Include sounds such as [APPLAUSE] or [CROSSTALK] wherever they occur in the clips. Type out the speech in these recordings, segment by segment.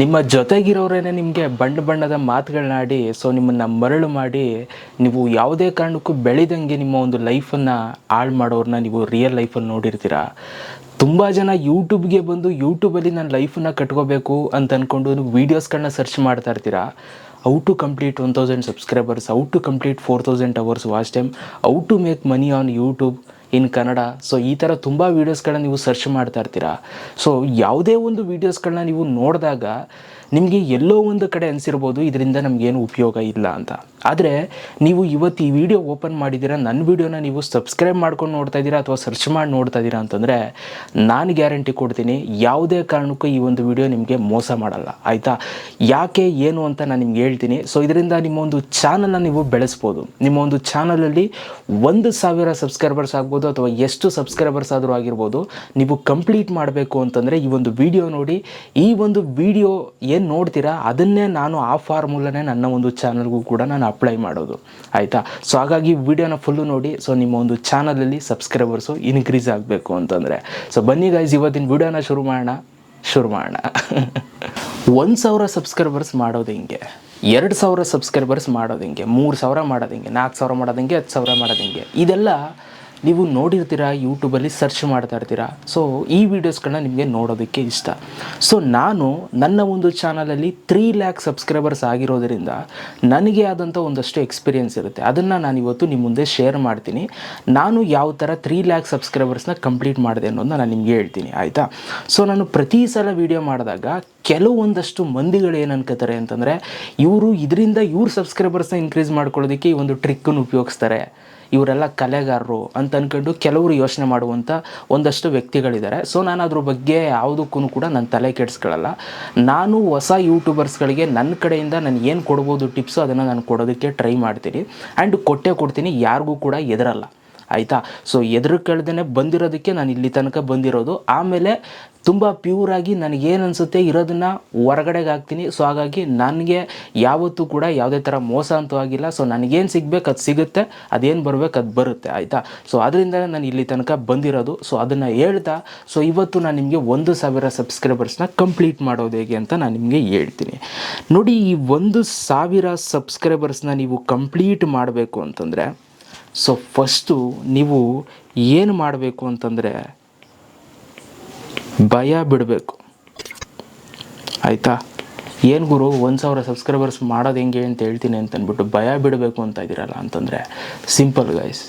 ನಿಮ್ಮ ಜೊತೆಗಿರೋರೇನೆ ನಿಮಗೆ ಬಣ್ಣ ಬಣ್ಣದ ಮಾತುಗಳನ್ನಾಡಿ ಸೊ ನಿಮ್ಮನ್ನು ಮರಳು ಮಾಡಿ, ನೀವು ಯಾವುದೇ ಕಾರಣಕ್ಕೂ ಬೆಳೆದಂಗೆ ನಿಮ್ಮ ಒಂದು ಲೈಫನ್ನು ಹಾಳು ಮಾಡೋರನ್ನ ನೀವು ರಿಯಲ್ ಲೈಫಲ್ಲಿ ನೋಡಿರ್ತೀರ? ತುಂಬ ಜನ ಯೂಟ್ಯೂಬ್ಗೆ ಬಂದು ಯೂಟ್ಯೂಬಲ್ಲಿ ನಾನು ಲೈಫನ್ನು ಕಟ್ಕೋಬೇಕು ಅಂತ ಅಂದ್ಕೊಂಡು ವೀಡಿಯೋಸ್ಗಳನ್ನ ಸರ್ಚ್ ಮಾಡ್ತಾ ಇರ್ತೀರಾ? How to complete one thousand subscribers how to complete four thousand hours watch time how to make money on YouTube in Kannada. So ಈ ಥರ ತುಂಬ ವೀಡಿಯೋಸ್ಗಳನ್ನ ನೀವು ಸರ್ಚ್ ಮಾಡ್ತಾ ಇರ್ತೀರಾ. ಸೊ ಯಾವುದೇ ಒಂದು ವೀಡಿಯೋಸ್ಗಳನ್ನ ನೀವು ನೋಡಿದಾಗ ನಿಮಗೆ ಎಲ್ಲೋ ಒಂದು ಕಡೆ ಅನಿಸಿರ್ಬೋದು, ಇದರಿಂದ ನಮಗೇನು ಉಪಯೋಗ ಇಲ್ಲ ಅಂತ. ಆದರೆ, ನೀವು ಇವತ್ತು ಈ ವಿಡಿಯೋ ಓಪನ್ ಮಾಡಿದ್ದೀರಾ ನನ್ನ ವಿಡಿಯೋನ ನೀವು ಸಬ್ಸ್ಕ್ರೈಬ್ ಮಾಡ್ಕೊಂಡು ನೋಡ್ತಾ ಇದ್ದೀರಾ ಅಥವಾ ಸರ್ಚ್ ಮಾಡಿ ನೋಡ್ತಾ ಇದ್ದೀರಾ ಅಂತಂದರೆ, ನಾನು ಗ್ಯಾರಂಟಿ ಕೊಡ್ತೀನಿ, ಯಾವುದೇ ಕಾರಣಕ್ಕೂ ಈ ಒಂದು ವಿಡಿಯೋ ನಿಮಗೆ ಮೋಸ ಮಾಡಲ್ಲ. ಆಯಿತಾ? ಯಾಕೆ, ಏನು ಅಂತ ನಾನು ನಿಮ್ಗೆ ಹೇಳ್ತೀನಿ. ಸೊ ಇದರಿಂದ ನಿಮ್ಮ ಒಂದು ಚಾನಲ್ನ ನೀವು ಬೆಳೆಸ್ಬೋದು. ನಿಮ್ಮ ಒಂದು ಚಾನಲಲ್ಲಿ ಒಂದು ಸಾವಿರ ಸಬ್ಸ್ಕ್ರೈಬರ್ಸ್ ಆಗ್ಬೋದು ಅಥವಾ ಎಷ್ಟು ಸಬ್ಸ್ಕ್ರೈಬರ್ಸ್ ಆದರೂ ಆಗಿರ್ಬೋದು, ನೀವು ಕಂಪ್ಲೀಟ್ ಮಾಡಬೇಕು ಅಂತಂದರೆ ಈ ಒಂದು ವಿಡಿಯೋ ನೋಡಿ, ಈ ಒಂದು ವಿಡಿಯೋ ಏನು ನೋಡ್ತೀರಾ? ಅದನ್ನೇ ನಾನು ಆ ಫಾರ್ಮುಲಾನೇ ನನ್ನ ಒಂದು ಚಾನಲ್ಗೂ ಕೂಡ ನಾನು ಅಪ್ಲೈ ಮಾಡೋದು. ಆಯಿತಾ? ಸೊ ಹಾಗಾಗಿ ವಿಡಿಯೋನ ಫುಲ್ಲು ನೋಡಿ. ಸೊ ನಿಮ್ಮ ಒಂದು ಚಾನಲಲ್ಲಿ ಸಬ್ಸ್ಕ್ರೈಬರ್ಸು ಇನ್ಕ್ರೀಸ್ ಆಗಬೇಕು ಅಂತಂದರೆ. ಸೊ ಬನ್ನಿ ಗೈಸ್ ಇವತ್ತಿನ ವಿಡಿಯೋನ ಶುರು ಮಾಡೋಣ. ಶುರು ಮಾಡೋಣ. [LAUGHS] ಒಂದು ಸಾವಿರ ಸಬ್ಸ್ಕ್ರೈಬರ್ಸ್ ಮಾಡೋದು ಹಿಂಗೆ? ಎರಡು ಸಾವಿರ ಸಬ್ಸ್ಕ್ರೈಬರ್ಸ್ ಮಾಡೋದು ಹಿಂಗೆ? ಮೂರು ಸಾವಿರ ಮಾಡೋದು ಹಿಂಗೆ? ನಾಲ್ಕು ಸಾವಿರ ಮಾಡೋದು ಹಿಂಗೆ? ಹತ್ತು ಸಾವಿರ ಮಾಡೋದು ಹಿಂಗೆ? ಇದೆಲ್ಲ ನೀವು ನೋಡಿರ್ತೀರ ಯೂಟ್ಯೂಬಲ್ಲಿ ಸರ್ಚ್ ಮಾಡ್ತಾ ಇರ್ತೀರಾ. ಸೊ ಈ ವಿಡಿಯೋಸ್ಗಳನ್ನ ನಿಮಗೆ ನೋಡೋದಕ್ಕೆ ಇಷ್ಟ. ಸೊ ನಾನು ನನ್ನ ಒಂದು ಚಾನಲಲ್ಲಿ ತ್ರೀ ಲ್ಯಾಕ್ ಸಬ್ಸ್ಕ್ರೈಬರ್ಸ್ ಆಗಿರೋದರಿಂದ ನನಗೆ ಆದಂಥ ಒಂದಷ್ಟು ಎಕ್ಸ್ಪೀರಿಯೆನ್ಸ್ ಇರುತ್ತೆ. ಅದನ್ನು ನಾನು ಇವತ್ತು ನಿಮ್ಮ ಮುಂದೆ ಶೇರ್ ಮಾಡ್ತೀನಿ. ನಾನು ಯಾವ ಥರ ತ್ರೀ ಲ್ಯಾಕ್ ಸಬ್ಸ್ಕ್ರೈಬರ್ಸ್ನ ಕಂಪ್ಲೀಟ್ ಮಾಡಿದೆ ಅನ್ನೋದನ್ನ ನಾನು ನಿಮಗೆ ಹೇಳ್ತೀನಿ. ಆಯಿತಾ? ಸೊ ನಾನು ಪ್ರತಿ ಸಲ ವೀಡಿಯೋ ಮಾಡಿದಾಗ ಕೆಲವೊಂದಷ್ಟು ಮಂದಿಗಳು ಏನು ಅನ್ಕೋತಾರೆ ಅಂತಂದರೆ, ಇವರು ಇದರಿಂದ ಇವ್ರ ಸಬ್ಸ್ಕ್ರೈಬರ್ಸ್ನ ಇನ್ಕ್ರೀಸ್ ಮಾಡ್ಕೊಳ್ಳೋದಕ್ಕೆ ಈ ಒಂದು ಟ್ರಿಕ್ಕನ್ನು ಉಪಯೋಗಿಸ್ತಾರೆ. ಇವರೆಲ್ಲ ಕಲೆಗಾರರು ಅಂತ ಅಂದ್ಕೊಂಡು ಕೆಲವರು ಯೋಚನೆ ಮಾಡುವಂಥ ಒಂದಷ್ಟು ವ್ಯಕ್ತಿಗಳಿದ್ದಾರೆ. ಸೊ ನಾನು ಅದ್ರ ಬಗ್ಗೆ ಯಾವುದಕ್ಕೂ ಕೂಡ ನನ್ನ ತಲೆ ಕೆಡಿಸ್ಕೊಳ್ಳಲ್ಲ. ನಾನು ಹೊಸ ಯೂಟ್ಯೂಬರ್ಸ್ಗಳಿಗೆ ನನ್ನ ಕಡೆಯಿಂದ ನಾನು ಏನು ಕೊಡ್ಬೋದು ಟಿಪ್ಸು ಅದನ್ನು ನಾನು ಕೊಡೋದಕ್ಕೆ ಟ್ರೈ ಮಾಡ್ತೀನಿ. ಆ್ಯಂಡ್ ಕೊಟ್ಟೆ ಕೊಡ್ತೀನಿ, ಯಾರಿಗೂ ಕೂಡ ಎದರಲ್ಲ ಆಯಿತಾ? ಸೊ ಎದುರು ಕೇಳ್ದೇ ಬಂದಿರೋದಕ್ಕೆ ನಾನು ಇಲ್ಲಿ ತನಕ ಬಂದಿರೋದು. ಆಮೇಲೆ ತುಂಬ ಪ್ಯೂರಾಗಿ ನನಗೇನು ಅನಿಸುತ್ತೆ ಇರೋದನ್ನು ಹೊರಗಡೆಗೆ ಹಾಕ್ತೀನಿ. ಸೊ ಹಾಗಾಗಿ ನನಗೆ ಯಾವತ್ತೂ ಕೂಡ ಯಾವುದೇ ಥರ ಮೋಸ ಅಂತೂ ಆಗಿಲ್ಲ. ಸೊ ನನಗೇನು ಸಿಗ್ಬೇಕು ಅದು ಸಿಗುತ್ತೆ, ಅದೇನು ಬರಬೇಕು ಅದು ಬರುತ್ತೆ, ಆಯಿತಾ? ಸೊ ಅದರಿಂದಲೇ ನಾನು ಇಲ್ಲಿ ತನಕ ಬಂದಿರೋದು. ಸೊ ಅದನ್ನು ಹೇಳ್ತಾ ಸೊ ಇವತ್ತು ನಾನು ನಿಮಗೆ ಒಂದು ಸಾವಿರ ಸಬ್ಸ್ಕ್ರೈಬರ್ಸ್ನ ಕಂಪ್ಲೀಟ್ ಮಾಡೋದು ಹೇಗೆ ಅಂತ ನಾನು ನಿಮಗೆ ಹೇಳ್ತೀನಿ. ನೋಡಿ, ಈ ಒಂದು ಸಾವಿರ ಸಬ್ಸ್ಕ್ರೈಬರ್ಸ್ನ ನೀವು ಕಂಪ್ಲೀಟ್ ಮಾಡಬೇಕು ಅಂತಂದರೆ ಸೊ ಫಸ್ಟು ನೀವು ಏನು ಮಾಡಬೇಕು ಅಂತಂದರೆ ಭಯ ಬಿಡಬೇಕು. ಆಯಿತಾ? ಏನು ಗುರು, ಒಂದು ಸಾವಿರ ಸಬ್ಸ್ಕ್ರೈಬರ್ಸ್ ಮಾಡೋದು ಹೆಂಗೆ ಅಂತ ಹೇಳ್ತೀನಿ ಅಂತ ಅಂದ್ಬಿಟ್ಟು ಭಯ ಬಿಡಬೇಕು ಅಂತ ಇದ್ದೀರಲ್ಲ ಅಂತಂದರೆ ಸಿಂಪಲ್ ಗೈಸ್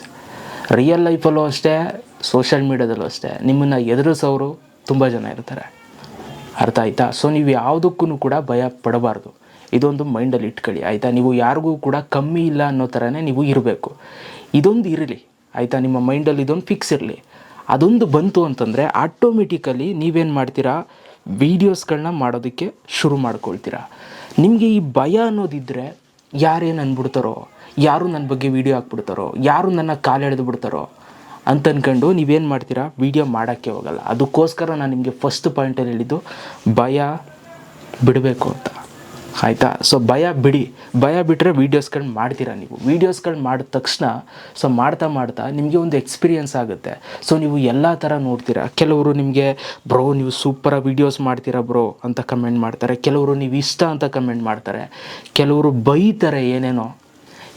ರಿಯಲ್ ಲೈಫಲ್ಲೂ ಅಷ್ಟೇ ಸೋಷಿಯಲ್ ಮೀಡ್ಯಾದಲ್ಲೂ ಅಷ್ಟೇ. ನಿಮ್ಮನ್ನು ಎದುರಿಸೋರು ತುಂಬ ಜನ ಇರ್ತಾರೆ. ಅರ್ಥ ಆಯ್ತಾ? ಸೊ ನೀವು ಯಾವುದಕ್ಕೂ ಕೂಡ ಭಯ ಪಡಬಾರ್ದು. ಇದೊಂದು ಮೈಂಡಲ್ಲಿ ಇಟ್ಕೊಳ್ಳಿ, ಆಯಿತಾ? ನೀವು ಯಾರಿಗೂ ಕೂಡ ಕಮ್ಮಿ ಇಲ್ಲ ಅನ್ನೋ ಥರನೇ ನೀವು ಇರಬೇಕು. ಇದೊಂದು ಇರಲಿ, ಆಯಿತಾ? ನಿಮ್ಮ ಮೈಂಡಲ್ಲಿ ಇದೊಂದು ಫಿಕ್ಸ್ ಇರಲಿ. ಅದೊಂದು ಬಂತು ಅಂತಂದರೆ ಆಟೋಮೆಟಿಕಲಿ ನೀವೇನು ಮಾಡ್ತೀರಾ? ವೀಡಿಯೋಸ್ಗಳನ್ನ ಮಾಡೋದಕ್ಕೆ ಶುರು ಮಾಡ್ಕೊಳ್ತೀರಾ. ನಿಮಗೆ ಈ ಭಯ ಅನ್ನೋದಿದ್ದರೆ ಯಾರೇನು ಅಂದ್ಬಿಡ್ತಾರೋ ಯಾರು ನನ್ನ ಬಗ್ಗೆ ವೀಡಿಯೋ ಹಾಕ್ಬಿಡ್ತಾರೋ, ಯಾರು ನನ್ನ ಕಾಲೆಳೆದು ಬಿಡ್ತಾರೋ ಅಂತ ಅಂದ್ಕೊಂಡು ನೀವೇನು ಮಾಡ್ತೀರಾ? ವೀಡಿಯೋ ಮಾಡೋಕ್ಕೆ ಹೋಗಲ್ಲ. ಅದಕ್ಕೋಸ್ಕರ ನಾನು ನಿಮಗೆ ಫಸ್ಟ್ ಪಾಯಿಂಟಲ್ಲಿ ಹೇಳಿದ್ದು ಭಯ ಬಿಡಬೇಕು ಅಂತ. ಆಯಿತಾ? ಸೊ ಭಯ ಬಿಡಿ. ಭಯ ಬಿಟ್ಟರೆ ವೀಡಿಯೋಸ್ಗಳನ್ನ ಮಾಡ್ತೀರಾ ನೀವು? ವೀಡಿಯೋಸ್ಗಳು ಮಾಡಿದ ತಕ್ಷಣ ಸೊ ಮಾಡ್ತಾ ಮಾಡ್ತಾ ನಿಮಗೆ ಒಂದು ಎಕ್ಸ್ಪೀರಿಯನ್ಸ್ ಆಗುತ್ತೆ. ಸೊ ನೀವು ಎಲ್ಲ ಥರ ನೋಡ್ತೀರಾ? ಕೆಲವರು ನಿಮಗೆ, ಬ್ರೋ, ನೀವು ಸೂಪರಾಗಿ ವೀಡಿಯೋಸ್ ಮಾಡ್ತೀರಾ ಬ್ರೋ? ಅಂತ ಕಮೆಂಟ್ ಮಾಡ್ತಾರೆ. ಕೆಲವರು, ನೀವು ಇಷ್ಟ ಅಂತ ಕಮೆಂಟ್ ಮಾಡ್ತಾರೆ. ಕೆಲವರು ಬೈತಾರೆ ಏನೇನೋ.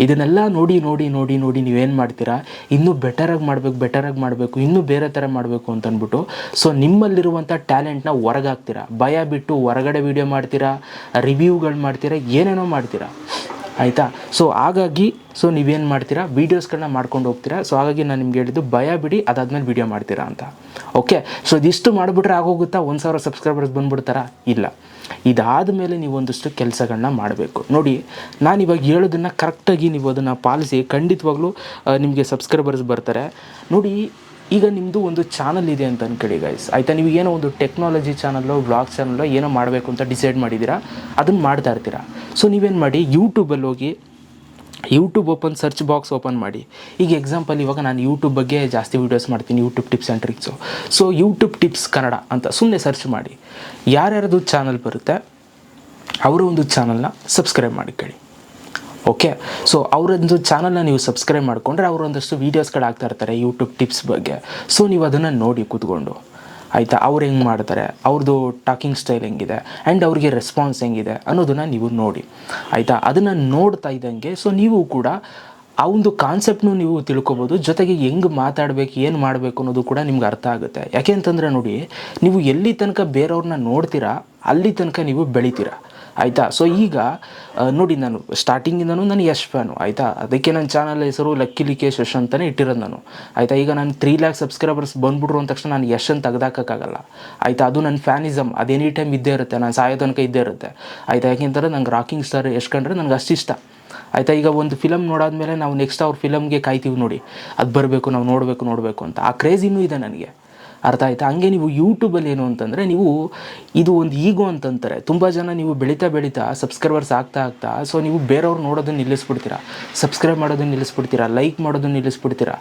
ಇದನ್ನೆಲ್ಲ ನೋಡಿ ನೋಡಿ ನೋಡಿ ನೋಡಿ ನೀವೇನು ಮಾಡ್ತೀರಾ? ಇನ್ನೂ ಬೆಟರಾಗಿ ಮಾಡಬೇಕು ಬೆಟರಾಗಿ ಮಾಡಬೇಕು, ಇನ್ನೂ ಬೇರೆ ಥರ ಮಾಡಬೇಕು ಅಂತ ಅಂದ್ಬಿಟ್ಟು ಸೊ ನಿಮ್ಮಲ್ಲಿರುವಂಥ ಟ್ಯಾಲೆಂಟ್ನ ಹೊರಗೆ ಹಾಕ್ತೀರಾ ಭಯ ಬಿಟ್ಟು ಹೊರಗಡೆ ವೀಡಿಯೋ ಮಾಡ್ತೀರಾ? ರಿವ್ಯೂಗಳು ಮಾಡ್ತೀರಾ? ಏನೇನೋ ಮಾಡ್ತೀರಾ? ಆಯಿತಾ? ಸೊ ಹಾಗಾಗಿ ಸೊ ನೀವೇನು ಮಾಡ್ತೀರಾ? ವೀಡಿಯೋಸ್ಗಳನ್ನ ಮಾಡ್ಕೊಂಡು ಹೋಗ್ತೀರಾ? ಸೊ ಹಾಗಾಗಿ ನಾನು ನಿಮ್ಗೆ ಹೇಳಿದ್ದು ಭಯ ಬಿಡಿ, ಅದಾದಮೇಲೆ ವೀಡಿಯೋ ಮಾಡ್ತೀರಾ ಅಂತ. ಓಕೆ ಸೊ ಇದಿಷ್ಟು ಮಾಡಿಬಿಟ್ರೆ ಆಗೋಗುತ್ತಾ? ಒಂದು ಸಾವಿರ ಸಬ್ಸ್ಕ್ರೈಬರ್ಸ್ ಬಂದ್ಬಿಡ್ತಾರಾ? ಇಲ್ಲ. ಇದಾದ ಮೇಲೆ ನೀವು ಒಂದಷ್ಟು ಕೆಲಸಗಳನ್ನ ಮಾಡಬೇಕು. ನೋಡಿ, ನಾನು ಇವಾಗ ಹೇಳೋದನ್ನು ಕರೆಕ್ಟಾಗಿ ನೀವು ಅದನ್ನು ಪಾಲಿಸಿ, ಖಂಡಿತವಾಗ್ಲೂ ನಿಮಗೆ ಸಬ್ಸ್ಕ್ರೈಬರ್ಸ್ ಬರ್ತಾರೆ. ನೋಡಿ, ಈಗ ನಿಮ್ಮದು ಒಂದು ಚಾನಲ್ ಇದೆ ಅಂತ ಅನ್ಕೊಳ್ಳಿ ಗೈಸ್ ಆಯಿತಾ? ನೀವು ಏನೋ ಒಂದು ಟೆಕ್ನಾಲಜಿ ಚಾನಲ್ಲೋ ಬ್ಲಾಗ್ ಚಾನಲ್ಲೋ ಏನೋ ಮಾಡಬೇಕು ಅಂತ ಡಿಸೈಡ್ ಮಾಡಿದ್ದೀರಾ? ಅದನ್ನು ಮಾಡ್ತಾ ಇರ್ತೀರಾ? ಸೊ ನೀವೇನು ಮಾಡಿ ಯೂಟ್ಯೂಬಲ್ಲಿ ಹೋಗಿ YouTube open search box open ಮಾಡಿ. ಈಗ ಎಕ್ಸಾಂಪಲ್ ಇವಾಗ ನಾನು ಯೂಟ್ಯೂಬ್ ಬಗ್ಗೆ ಜಾಸ್ತಿ ವೀಡಿಯೋಸ್ ಮಾಡ್ತೀನಿ YouTube tips and tricks so YouTube tips Kannada ಅಂತ ಸುಮ್ಮನೆ ಸರ್ಚ್ ಮಾಡಿ. ಯಾರ್ಯಾರದು ಚಾನಲ್ ಬರುತ್ತೆ, ಅವರ ಒಂದು ಚಾನಲ್ನ ಸಬ್ಸ್ಕ್ರೈಬ್ ಮಾಡಿಕೊಳ್ಳಿ. ಓಕೆ ಸೊ ಅವರೊಂದು ಚಾನಲ್ನ ನೀವು ಸಬ್ಸ್ಕ್ರೈಬ್ ಮಾಡಿಕೊಂಡ್ರೆ ಅವರೊಂದಷ್ಟು ವೀಡಿಯೋಸ್ಗಳು ಹಾಕ್ತಾ ಇರ್ತಾರೆ ಯೂಟ್ಯೂಬ್ ಟಿಪ್ಸ್ ಬಗ್ಗೆ. ಸೊ ನೀವು ಅದನ್ನು ನೋಡಿ ಕೂತ್ಕೊಂಡು. ಆಯಿತಾ, ಅವ್ರು ಹೆಂಗೆ ಮಾಡ್ತಾರೆ ಅವ್ರದ್ದು ಟಾಕಿಂಗ್ ಸ್ಟೈಲ್ ಹೆಂಗಿದೆ ಆ್ಯಂಡ್ ಅವ್ರಿಗೆ ರೆಸ್ಪಾನ್ಸ್ ಹೆಂಗಿದೆ ಅನ್ನೋದನ್ನು ನೀವು ನೋಡಿ, ಆಯಿತಾ? ಅದನ್ನು ನೋಡ್ತಾ ಇದ್ದಂಗೆ ಸೊ ನೀವು ಕೂಡ ಆ ಒಂದು ಕಾನ್ಸೆಪ್ಟ್ನು ನೀವು ತಿಳ್ಕೊಬೋದು, ಜೊತೆಗೆ ಹೆಂಗೆ ಮಾತಾಡಬೇಕು, ಏನು ಮಾಡಬೇಕು ಅನ್ನೋದು ಕೂಡ ನಿಮ್ಗೆ ಅರ್ಥ ಆಗುತ್ತೆ. ಯಾಕೆ ಅಂತಂದರೆ ನೋಡಿ, ನೀವು ಎಲ್ಲಿ ತನಕ ಬೇರೆಯವ್ರನ್ನ ನೋಡ್ತೀರಾ, ಅಲ್ಲಿ ತನಕ ನೀವು ಬೆಳಿತೀರಾ. ಆಯಿತಾ? ಸೊ ಈಗ ನೋಡಿ ನಾನು ಸ್ಟಾರ್ಟಿಂಗಿಂದನೂ ನಾನು ಯಶ್ ಫ್ಯಾನು ಆಯಿತಾ? ಅದಕ್ಕೆ ನನ್ನ ಚಾನಲ್ ಹೆಸರು ಲಕ್ಕಿ ಲಿಕೇಶ್ ಯಶ್ ಅಂತಲೇ ಇಟ್ಟಿರೋದು ನಾನು, ಆಯಿತಾ? ಈಗ ನಾನು ತ್ರೀ ಲ್ಯಾಕ್ ಸಬ್ಸ್ಕ್ರೈಬರ್ಸ್ ಬಂದ್ಬಿಟ್ರು ಅಂದ ತಕ್ಷಣ ನಾನು ಯಶ್ ಅಂತ ತೆಗ್ದಾಕೋಕ್ಕಾಗಲ್ಲ, ಆಯಿತಾ? ಅದು ನನ್ನ ಫ್ಯಾನಿಸಮ್ ಅದು ಎನಿ ಟೈಮ್ ಇದ್ದೇ ಇರುತ್ತೆ, ನಾನು ಸಾಯೋ ತನಕ ಇದ್ದೇ ಇರುತ್ತೆ, ಆಯಿತಾ? ಯಾಕೆಂದರೆ ನಂಗೆ ರಾಕಿಂಗ್ ಸ್ಟಾರ್ ಯಶ್ ಕಂಡ್ರೆ ನನಗೆ ಅಷ್ಟು ಇಷ್ಟ, ಆಯಿತಾ? ಈಗ ಒಂದು ಫಿಲಮ್ ನೋಡಾದ್ಮೇಲೆ ನಾವು ನೆಕ್ಸ್ಟ್ ಅವ್ರ ಫಿಲಮ್ಗೆ ಕಾಯ್ತೀವಿ ನೋಡಿ, ಅದು ಬರಬೇಕು, ನಾವು ನೋಡಬೇಕು ನೋಡಬೇಕು ಅಂತ, ಆ ಕ್ರೇಜ್ ಇನ್ನೂ ಇದೆ ನನಗೆ. ಅರ್ಥ ಆಯ್ತಾ? ಹಂಗೆ ನೀವು ಯೂಟ್ಯೂಬಲ್ಲಿ ಏನು ಅಂತಂದರೆ ನೀವು ಇದು ಒಂದು ಈಗೋ ಅಂತಂತಾರೆ. ತುಂಬ ಜನ ನೀವು ಬೆಳೀತಾ ಬೆಳೀತಾ ಸಬ್ಸ್ಕ್ರೈಬರ್ಸ್ ಆಗ್ತಾ ಆಗ್ತಾ ಸೊ ನೀವು ಬೇರೆಯವ್ರು ನೋಡೋದನ್ನ ನಿಲ್ಲಿಸ್ಬಿಡ್ತೀರಾ? ಸಬ್ಸ್ಕ್ರೈಬ್ ಮಾಡೋದನ್ನ ನಿಲ್ಲಿಸ್ಬಿಡ್ತೀರಾ? ಲೈಕ್ ಮಾಡೋದನ್ನ ನಿಲ್ಲಿಸ್ಬಿಡ್ತೀರಾ?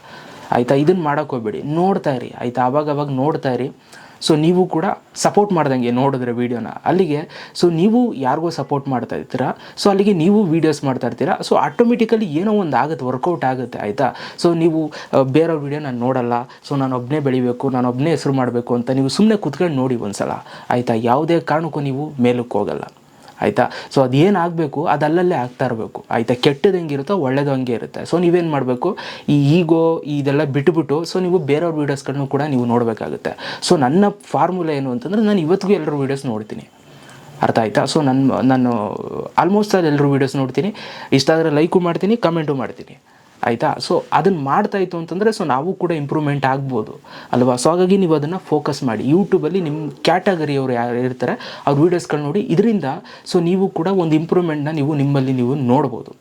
ಆಯಿತಾ? ಇದನ್ನು ಮಾಡೋಕ್ಕೆ ಹೋಗ್ಬೇಡಿ. ನೋಡ್ತಾ ಇರಿ. ಆಯಿತಾ? ಆವಾಗ ಅವಾಗ ನೋಡ್ತಾ ಇರಿ. ಸೊ ನೀವು ಕೂಡ ಸಪೋರ್ಟ್ ಮಾಡ್ದಂಗೆ ನೋಡಿದ್ರೆ ವೀಡಿಯೋನ ಅಲ್ಲಿಗೆ ಸೊ ನೀವು ಯಾರಿಗೋ ಸಪೋರ್ಟ್ ಮಾಡ್ತಾ ಇರ್ತೀರಾ? ಸೊ ಅಲ್ಲಿಗೆ ನೀವು ವೀಡಿಯೋಸ್ ಮಾಡ್ತಾ ಇರ್ತೀರಾ? ಸೊ ಆಟೋಮೆಟಿಕಲಿ ಏನೋ ಒಂದು ಆಗುತ್ತೆ ವರ್ಕೌಟ್ ಆಗುತ್ತೆ, ಆಯಿತಾ? ಸೊ ನೀವು ಬೇರೆಯವ್ರ ವೀಡಿಯೋ ನಾನು ನೋಡಲ್ಲ. ಸೊ ನಾನು ಒಬ್ಬನೇ ಬೆಳಿಬೇಕು, ನಾನು ಒಬ್ಬನೇ ಹೆಸರು ಮಾಡಬೇಕು ಅಂತ ನೀವು ಸುಮ್ಮನೆ ಕುತ್ಕೊಂಡು ನೋಡಿ ಒಂದು ಸಲ ಆಯಿತಾ? ಯಾವುದೇ ಕಾರಣಕ್ಕೂ ನೀವು ಮೇಲಕ್ಕೆ ಹೋಗಲ್ಲ. ಆಯಿತಾ? ಸೊ ಅದೇನಾಗಬೇಕು? ಅದು ಅಲ್ಲಲ್ಲೇ ಆಗ್ತಾ ಇರಬೇಕು. ಆಯಿತಾ? ಕೆಟ್ಟದ್ದು ಹೆಂಗಿರುತ್ತೋ ಒಳ್ಳೇದು ಹಂಗೆ ಇರುತ್ತೆ. ಸೊ ನೀವೇನು ಮಾಡಬೇಕು? ಈ ಈಗೋ, ಇದೆಲ್ಲ ಬಿಟ್ಬಿಟ್ಟು ಸೊ ನೀವು ಬೇರೆಯವ್ರ ವೀಡಿಯೋಸ್ಗಳನ್ನು ಕೂಡ ನೀವು ನೋಡಬೇಕಾಗುತ್ತೆ. ಸೊ ನನ್ನ ಫಾರ್ಮುಲಾ ಏನು ಅಂತಂದರೆ ನಾನು ಇವತ್ತಿಗೂ ಎಲ್ಲರೂ ವೀಡಿಯೋಸ್ ನೋಡ್ತೀನಿ. ಅರ್ಥ ಆಯ್ತಾ? ಸೊ ನನ್ನ, ನಾನು ಆಲ್ಮೋಸ್ಟ್ ಅಲ್ಲಿ ಎಲ್ಲರೂ ವೀಡಿಯೋಸ್ ನೋಡ್ತೀನಿ. ಇಷ್ಟ ಆದರೆ ಲೈಕು ಮಾಡ್ತೀನಿ ಕಮೆಂಟು ಮಾಡ್ತೀನಿ. ಆಯಿತಾ? ಸೊ ಅದನ್ನು ಮಾಡ್ತಾ ಇತ್ತು ಅಂತಂದರೆ ಸೊ ನಾವು ಕೂಡ ಇಂಪ್ರೂವ್ಮೆಂಟ್ ಆಗ್ಬೋದು. ಅಲ್ವಾ? ಸೊ ಹಾಗಾಗಿ ನೀವು ಅದನ್ನು ಫೋಕಸ್ ಮಾಡಿ. ಯೂಟ್ಯೂಬಲ್ಲಿ ನಿಮ್ಮ ಕ್ಯಾಟಗರಿಯವರು ಯಾರು ಇರ್ತಾರೆ, ಅವ್ರ ವೀಡಿಯೋಸ್ಗಳು ನೋಡಿ, ಇದರಿಂದ ಸೊ ನೀವು ಕೂಡ ಒಂದು ಇಂಪ್ರೂವ್ಮೆಂಟ್ನ ನೀವು ನಿಮ್ಮಲ್ಲಿ ನೀವು ನೋಡ್ಬೋದು.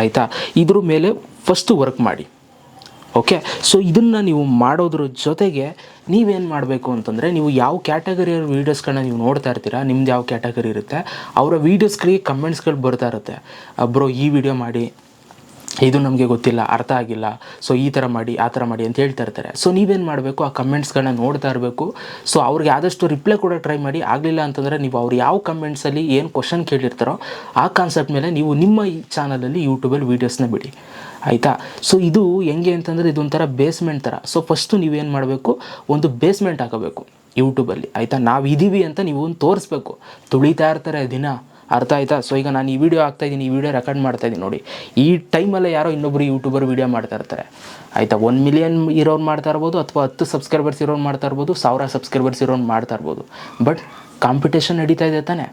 ಆಯಿತಾ? ಇದ್ರ ಮೇಲೆ ಫಸ್ಟು ವರ್ಕ್ ಮಾಡಿ. ಓಕೆ ಸೊ ಇದನ್ನು ನೀವು ಮಾಡೋದ್ರ ಜೊತೆಗೆ ನೀವೇನು ಮಾಡಬೇಕು ಅಂತಂದರೆ, ನೀವು ಯಾವ ಕ್ಯಾಟಗರಿಯ ವೀಡಿಯೋಸ್ಗಳನ್ನ ನೀವು ನೋಡ್ತಾ ಇರ್ತೀರಾ, ನಿಮ್ದು ಯಾವ ಕ್ಯಾಟಗರಿ ಇರುತ್ತೆ, ಅವರ ವೀಡಿಯೋಸ್ಗಳಿಗೆ ಕಮೆಂಟ್ಸ್ಗಳು ಬರ್ತಾ ಇರುತ್ತೆ. ಬ್ರೋ ಈ ವಿಡಿಯೋ ಮಾಡಿ. ಇದು ನಮಗೆ ಗೊತ್ತಿಲ್ಲ, ಅರ್ಥ ಆಗಿಲ್ಲ ಸೊ ಈ ಥರ ಮಾಡಿ, ಆ ಥರ ಮಾಡಿ ಅಂತ ಹೇಳ್ತಾ ಇರ್ತಾರೆ. ಸೊ ನೀವೇನು ಮಾಡಬೇಕು? ಆ ಕಮೆಂಟ್ಸ್ಗಳನ್ನ ನೋಡ್ತಾ ಇರಬೇಕು. ಸೊ ಅವ್ರಿಗೆ ಆದಷ್ಟು ರಿಪ್ಲೈ ಕೂಡ ಟ್ರೈ ಮಾಡಿ, ಆಗಲಿಲ್ಲ ಅಂತಂದರೆ ನೀವು ಅವ್ರು ಯಾವ ಕಮೆಂಟ್ಸಲ್ಲಿ ಏನು ಕ್ವಶನ್ ಕೇಳಿರ್ತಾರೋ ಆ ಕಾನ್ಸೆಪ್ಟ್ ಮೇಲೆ ನೀವು ನಿಮ್ಮ ಈ ಚಾನಲಲ್ಲಿ ಯೂಟ್ಯೂಬಲ್ಲಿ ವೀಡಿಯೋಸ್ನ ಬಿಡಿ. ಆಯಿತಾ? ಸೊ ಇದು ಹೆಂಗೆ ಅಂತಂದರೆ ಇದೊಂಥರ ಬೇಸ್ಮೆಂಟ್ ಥರ ಸೊ ಫಸ್ಟು ನೀವೇನು ಮಾಡಬೇಕು? ಒಂದು ಬೇಸ್ಮೆಂಟ್ ಹಾಕಬೇಕು ಯೂಟ್ಯೂಬಲ್ಲಿ ಆಯಿತಾ? ನಾವು ಇದ್ದೀವಿ ಅಂತ ನೀವು ಒಂದು ತೋರಿಸ್ಬೇಕು. ತುಳಿತಾ ಇರ್ತಾರೆ ದಿನ. ಅರ್ಥ ಆಯ್ತಾ? ಸೊ ಈಗ ನಾನು ಈ ವಿಡಿಯೋ ಆಗ್ತಾ ಇದ್ದೀನಿ, ಈ ವಿಡಿಯೋ ರೆಕಾರ್ಡ್ ಮಾಡ್ತಾ ಇದ್ದೀನಿ ನೋಡಿ. ಈ ಟೈಮಲ್ಲೇ ಯಾರೋ ಇನ್ನೊಬ್ಬರು ಯೂಟ್ಯೂಬರ್ ವಿಡಿಯೋ ಮಾಡ್ತಾ ಇರ್ತಾರೆ. ಆಯಿತಾ? ಒನ್ ಮಿಲಿಯನ್ ಇರೋರು ಮಾಡ್ತಾ ಇರ್ಬೋದು ಅಥವಾ ಹತ್ತು ಸಬ್ಸ್ಕ್ರೈಬರ್ಸ್ ಇರೋರು ಮಾಡ್ತಾ ಇರ್ಬೋದು, ಸಾವಿರ ಸಬ್ಸ್ಕ್ರೈಬರ್ಸ್ ಇರೋರು ಮಾಡ್ತಾ ಇರ್ಬೋದು. ಬಟ್ ಕಾಂಪಿಟೇಷನ್ ನಡೀತಾ ಇದೆ ತಾನೇ.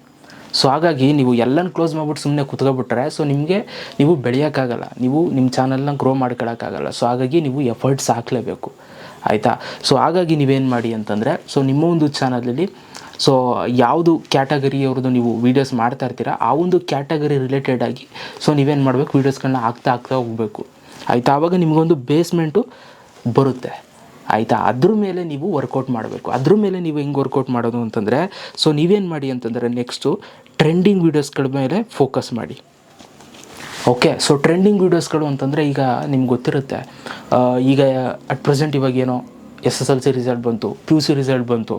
ಸೊ ಹಾಗಾಗಿ ನೀವು ಎಲ್ಲನ ಕ್ಲೋಸ್ ಮಾಡ್ಬಿಟ್ಟು ಸುಮ್ಮನೆ ಕುತ್ಕೊಬಿಟ್ರೆ ಸೊ ನಿಮಗೆ ನೀವು ಬೆಳೆಯೋಕ್ಕಾಗಲ್ಲ. ನೀವು ನಿಮ್ಮ ಚಾನಲ್ನ ಗ್ರೋ ಮಾಡ್ಕೊಳಕ್ಕಾಗಲ್ಲ. ಸೊ ಹಾಗಾಗಿ ನೀವು ಎಫರ್ಟ್ಸ್ ಹಾಕಲೇಬೇಕು. ಆಯಿತಾ? ಸೊ ಹಾಗಾಗಿ ನೀವೇನು ಮಾಡಿ ಅಂತಂದರೆ ಸೊ ನಿಮ್ಮ ಒಂದು ಚಾನಲಲ್ಲಿ ಸೊ ಯಾವುದು ಕ್ಯಾಟಗರಿ ಅವ್ರದ್ದು ನೀವು ವೀಡಿಯೋಸ್ ಮಾಡ್ತಾ ಇರ್ತೀರಾ, ಆ ಒಂದು ಕ್ಯಾಟಗರಿ ರಿಲೇಟೆಡ್ ಆಗಿ ಸೊ ನೀವೇನು ಮಾಡಬೇಕು ವೀಡಿಯೋಸ್ಗಳನ್ನ ಹಾಕ್ತಾ ಹಾಕ್ತಾ ಹೋಗಬೇಕು. ಆಯಿತಾ? ಆವಾಗ ನಿಮಗೊಂದು ಬೇಸ್ಮೆಂಟು ಬರುತ್ತೆ. ಆಯಿತಾ? ಅದ್ರ ಮೇಲೆ ನೀವು ವರ್ಕೌಟ್ ಮಾಡಬೇಕು. ಅದ್ರ ಮೇಲೆ ನೀವು ಹೆಂಗೆ ವರ್ಕೌಟ್ ಮಾಡೋದು ಅಂತಂದರೆ ಸೊ ನೀವೇನು ಮಾಡಿ ಅಂತಂದರೆ ನೆಕ್ಸ್ಟು ಟ್ರೆಂಡಿಂಗ್ ವೀಡಿಯೋಸ್ಗಳ ಮೇಲೆ ಫೋಕಸ್ ಮಾಡಿ. ಓಕೆ ಸೊ ಟ್ರೆಂಡಿಂಗ್ ವೀಡಿಯೋಸ್ಗಳು ಅಂತಂದರೆ ಈಗ ನಿಮ್ಗೆ ಗೊತ್ತಿರುತ್ತೆ ಈಗ ಅಟ್ ಪ್ರೆಸೆಂಟ್ ಇವಾಗ ಏನೋ S S L C result ಬಂತು ಪಿ ಯು ಸಿ ರಿಸಲ್ಟ್ ಬಂತು